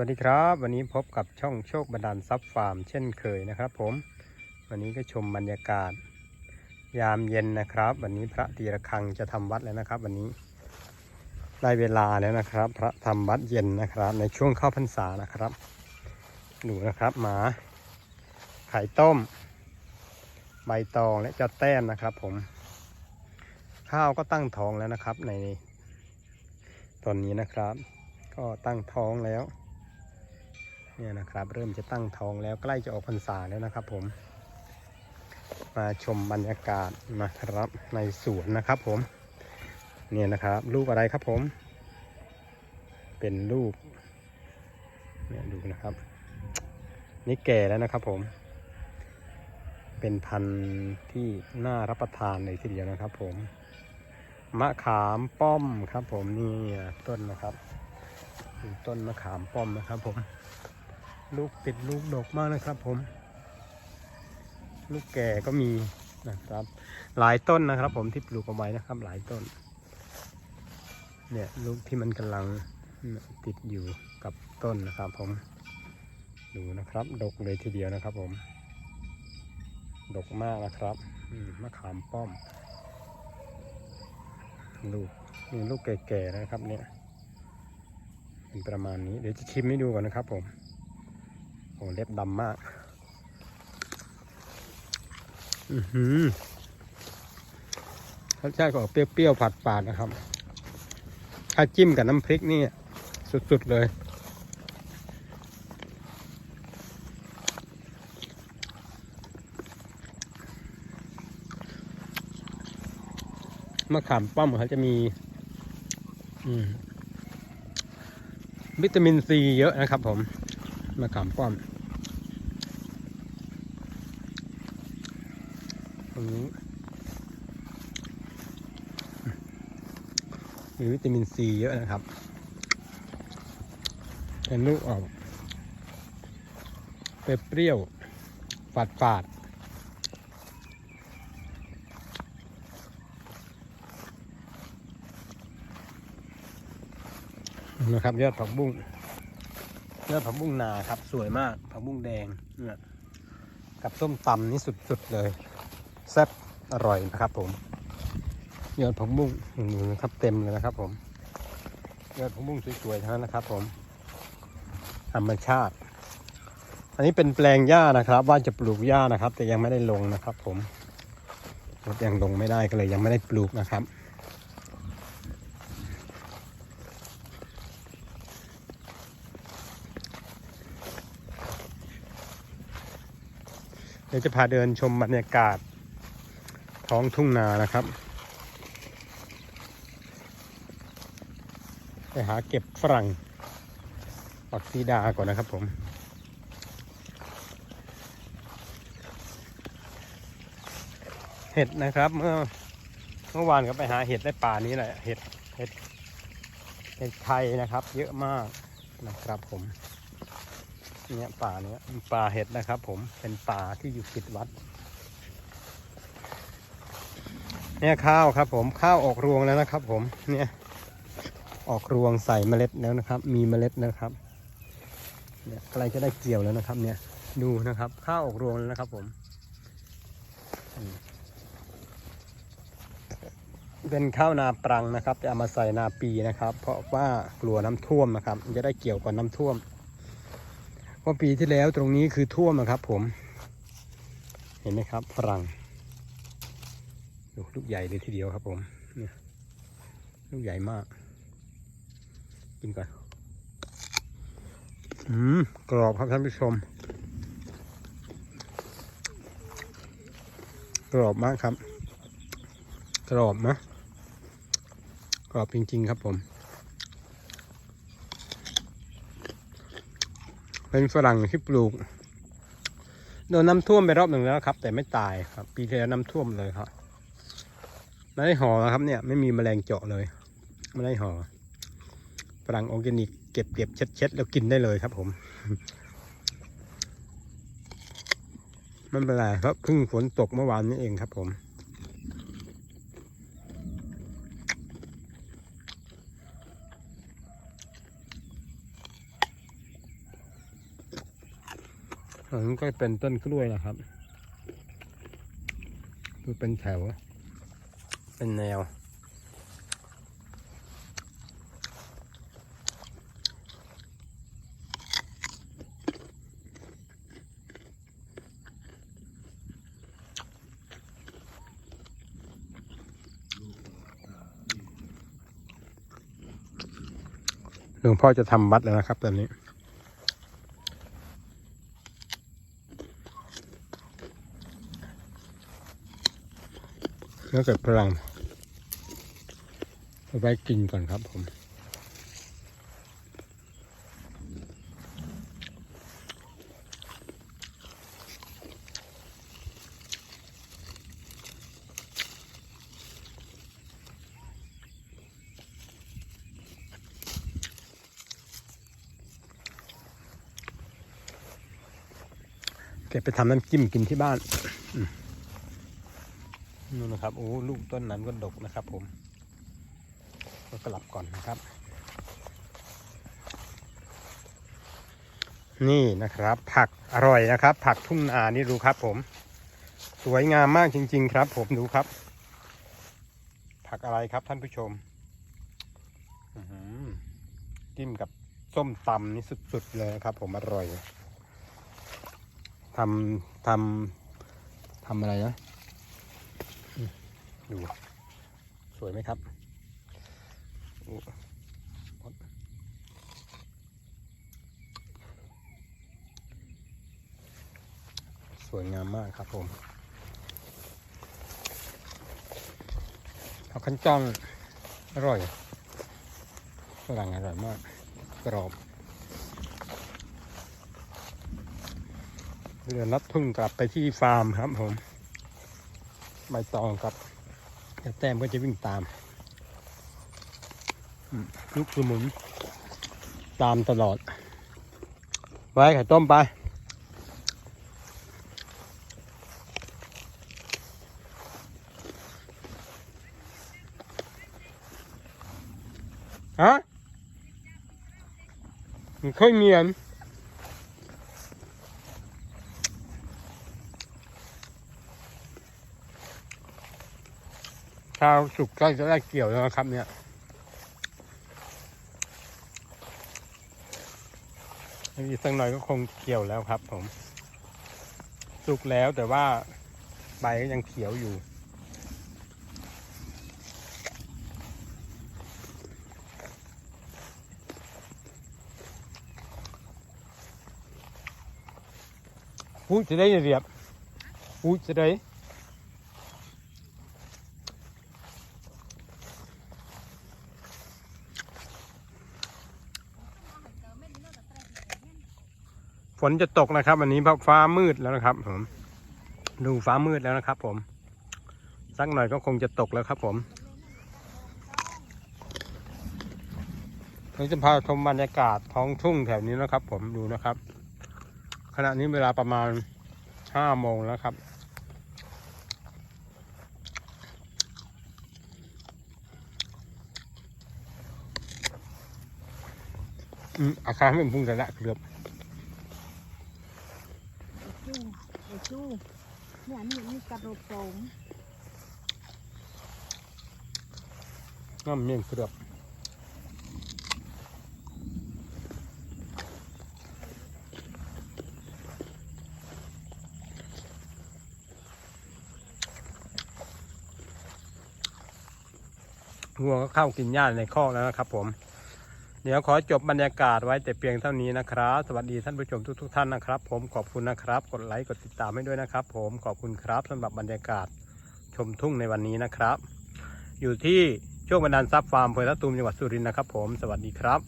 วัสดีครับ วันนี้พบกับช่องโชคบันดาลทรัพย์ฟาร์มเช่นเคยนะครับ ผม วันนี้ก็ชมบรรยากาศ ยามเย็นนะครับ วันนี้พระตีระฆังจะทำวัดแล้วนะครับ วันนี้ได้เวลาแล้วนะครับ พระทำวัดเย็นนะครับ ในช่วงเข้าพรรษานะครับดูนะครับหมาไข่ต้ม ใบตองและเจ้าแต้มนะครับ ผม ข้าวก็ตั้งท้องแล้วนะครับ ในตอนนี้นะครับ ก็ตั้งท้องแล้ว เนี่ยนะครับ เริ่มจะตั้งท้องแล้วใกล้จะออกพรรษาแล้วนะครับผม มาชมบรรยากาศนะครับในสวนนะครับผม เนี่ยนะครับ ลูกอะไรครับผม เป็นลูกเนี่ยดูนะครับ นี่แก่แล้วนะครับผม เป็นพันธุ์ที่น่ารับประทานเลยทีเดียวนะครับผมมะขามป้อมครับผมนี่ต้นนะครับต้นมะขามป้อมนะครับผม ลูกติดลูกดกมากนะครับผม ลูกแก่ก็มีนะครับ หลายต้นนะครับ ผมที่ปลูกเอาไว้นะครับ หลายต้น เนี่ยลูกที่มันกำลังติดอยู่กับต้นนะครับ ผม ดูนะครับ ดกเลยทีเดียวนะครับ ผม ดกมากนะครับมะขามป้อม ลูกมีลูกแก่ๆนะครับ เนี่ยเป็นประมาณนี้เดี๋ยวจะชิมให้ดูก่อนนะครับผม อ้เล็บดำมาก อือหือรสชาติก็ออกเปรี้ยวๆฝาดๆนะครับ ถ้าจิ้มกับน้ำพริกนี่ สุดๆเลยมะขามป้อมเขาจะมีวิตามินซีเยอะนะครับผมมะขามป้อม ตรงนี้มีวิตามินซีเยอะนะครับเป็นลูกออกเปรี้ยวฝาดฝาดๆนะครับยอดผักบุ้งเนื้อผักบุ้งนาครับ สวยมากผักบุ้งแดงเนี่ยกับส้มตำนี่สุดๆเลย แซ่บอร่อยนะครับผม ยอดผักบุ้งนี่นะครับเต็มเลยนะครับผม ยอดผักบุ้งสวยๆทั้งนั้นนะครับผม ธรรมชาติ อันนี้เป็นแปลงหญ้านะครับ ว่าจะปลูกหญ้านะครับ แต่ยังไม่ได้ลงนะครับผมยังลงไม่ได้ก็เลยยังไม่ได้ปลูกนะครับเดี๋ยวจะพาเดินชมบรรยากาศ ท้องทุ่งนานะครับ ไปหาเก็บฝรั่ง ปักซีดาก่อนนะครับผมเห็ดนะครับ เมื่อเมื่อวานก็ไปหาเห็ดได้ป่านี้แหละเห็ดเห็ดเห็ดไทยนะครับ เยอะมากนะครับผมเนี่ยป่าเนี้ยป่าเห็ดนะครับ ผมเป็นป่าที่อยู่ติดวัด เนี่ยข้าวครับผมข้าวออกรวงแล้วนะครับ ผมเนี่ยออกรวงใส่เมล็ดแล้วนะครับ มีเมล็ดนะครับเนี่ยใกล้จะได้เกี่ยวแล้วนะครับ เนี่ยดูนะครับ ข้าวออกรวงแล้วนะครับ ผม เป็นข้าวนาปรังนะครับจะเอามาใส่นาปีนะครับ เพราะว่ากลัวน้ำท่วมนะครับ จะได้เกี่ยวก่อนน้ำท่วมเพราะปีที่แล้วตรงนี้คือท่วมนะครับ ผม เห็นไหมครับฝรั่ง ดูลูกใหญ่เลยทีเดียวครับผมเนี่ยลูกใหญ่มาก กินก่อน อืม กรอบครับท่านผู้ชม กรอบมากครับ กรอบนะ กรอบจริง ๆ ครับผม เป็นฝรั่งที่ปลูกโดนน้ำท่วมไปรอบหนึ่งแล้วครับ แต่ไม่ตายครับ ปีที่แล้วน้ำท่วมเลยครับ ไม่ได้ห่อครับเนี่ย ไม่มีแมลงเจาะเลยไม่ได้ห่อฝรั่งออร์แกนิกเก็บเก็บเช็ดเช็ดแล้วกินได้เลยครับผมไม่เป็นไรครับเพิ่งฝนตกเมื่อวานนี้เองครับผมอันนี้ก็เป็นต้นกล้วยนะครับดูเป็นแถว เป็นแนว หลวงพ่อจะทำวัดแล้วนะครับตอนนี้ แล้วเกิดพลังเอาไว้กินก่อนครับผม เก็บไปทำน้ำจิ้มกินที่บ้าน นู่นนะครับโอ้ลูกต้นนั้นก็ดกนะครับผม ก็กลับก่อนนะครับ นี่นะครับ ผักอร่อยนะครับ ผักทุ่งนานี่ดูครับผม สวยงามมากจริง ๆ ครับ ผมดูครับ ผักอะไรครับท่านผู้ชมจิ้มกับส้มตำนี่สุด ๆ เลยครับ ผมอร่อยทำทำทำอะไรนะ ดูสวยไหมครับสวยงามมากครับผมผักขันจองอร่อยฝรั่งอร่อยมากกรอบเรือลัดทุ่งกลับไปที่ฟาร์มครับผมใบตองกับ กระแต้มก็จะวิ่งตามอืมลูกสมุน ตามตลอด ไว้ไข่ต้มไป ฮะมันค่อยเมียน ข้าวสุกใกล้จะได้เกี่ยวแล้วนะครับ เนี่ยอีกสักหน่อยก็คงเกี่ยวแล้วครับ ผม สุกแล้วแต่ว่าใบก็ยังเขียวอยู่พูดจะได้เรียบพูดจะได้ นจะตกนะครับวันนี้เพราะฟ้ามืดแล้วนะครับผมดูฟ้ามืดแล้วนะครับ ผมสักหน่อยก็คงจะตกแล้วครับ ผมเราจะพาชมบรรยากาศท้องทุ่งแถวนี้นะครับ ผมดูนะครับ ขณะนี้เวลาประมาณห้าโมงแล้วครับอืมอาคารไม่เป็นพุ่งแต่ละเกือบ จูไอ้จูเนี่ยนี่มี กระโดดโสมน้ำเมี่ยงเกือบวัวก็เข้ากินหญ้าในคอกแล้วนะครับผม เดี๋ยวขอจบบรรยากาศไว้แต่เพียงเท่านี้นะครับ สวัสดีท่านผู้ชมทุก ๆ ท่านนะครับ ผมขอบคุณนะครับ กดไลค์กดติดตามให้ด้วยนะครับ ผมขอบคุณครับสำหรับบรรยากาศชมทุ่งในวันนี้นะครับ อยู่ที่ช่วงบันดาลทรัพย์ฟาร์มอำเภอละตูมจังหวัดสุรินทร์นะครับ ผมสวัสดีครับ